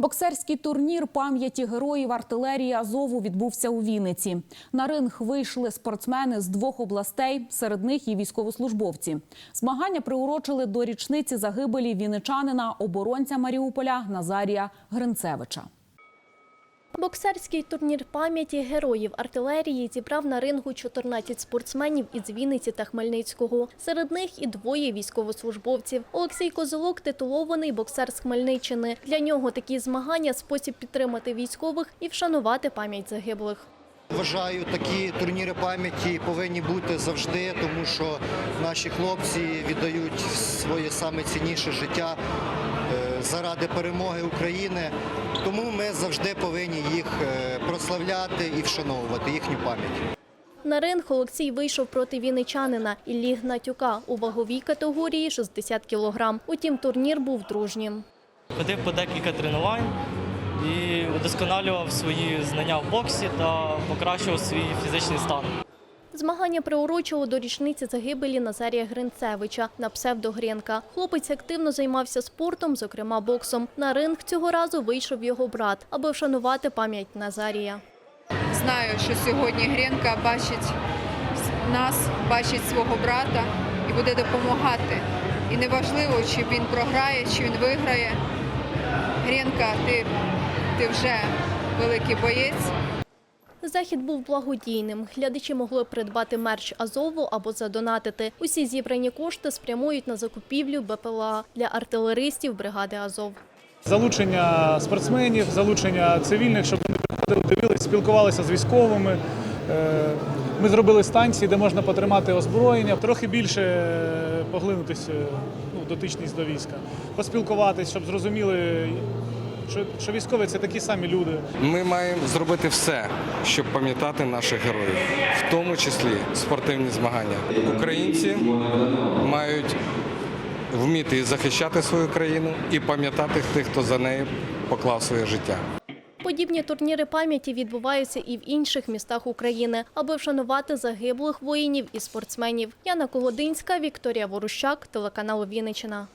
Боксерський турнір пам'яті героїв артилерії Азову відбувся у Вінниці. На ринг вийшли спортсмени з двох областей, серед них і військовослужбовці. Змагання приурочили до річниці загибелі вінничанина, оборонця Маріуполя Назарія Гринцевича. Боксерський турнір пам'яті героїв артилерії зібрав на рингу 14 спортсменів із Вінниці та Хмельницького. Серед них і двоє військовослужбовців. Олексій Козолок – титулований боксер з Хмельниччини. Для нього такі змагання – спосіб підтримати військових і вшанувати пам'ять загиблих. Вважаю, такі турніри пам'яті повинні бути завжди, тому що наші хлопці віддають своє саме цінніше життя е, заради перемоги України. Тому ми завжди повинні їх е, прославляти і вшановувати їхню пам'ять. На ринг Олексій вийшов проти вінничанина Іллі Гнатюка у ваговій категорії 60 кілограм. Утім, турнір був дружнім. Ходив по декілька тренувань і удосконалював свої знання в боксі та покращував свій фізичний стан. Змагання приурочило до річниці загибелі Назарія Гринцевича на псевдо Гринка. Хлопець активно займався спортом, зокрема боксом. На ринг цього разу вийшов його брат, аби вшанувати пам'ять Назарія. Знаю, що сьогодні Гренка бачить нас, бачить свого брата і буде допомагати. І неважливо, чи він програє, чи він виграє. Гренка, ти, ти вже великий боєць. Захід був благодійним. Глядачі могли придбати мерч Азову або задонатити. Усі зібрані кошти спрямують на закупівлю БПЛА для артилеристів бригади Азов. залучення спортсменів, залучення цивільних, щоб вони приходили, дивилися, спілкувалися з військовими. Е, Ми зробили станції, де можна потримати озброєння, трохи більше е, поглинутися ну, дотичність до війська, поспілкуватись, щоб зрозуміли, що, що військові це такі самі люди. Ми маємо зробити все, щоб пам'ятати наших героїв, в тому числі спортивні змагання. Українці мають вміти захищати свою країну і пам'ятати тих, хто за нею поклав своє життя. Подібні турніри пам'яті відбуваються і в інших містах України, аби вшанувати загиблих воїнів і спортсменів. Яна Колодинська, Вікторія Ворущак, телеканал Вінниччина.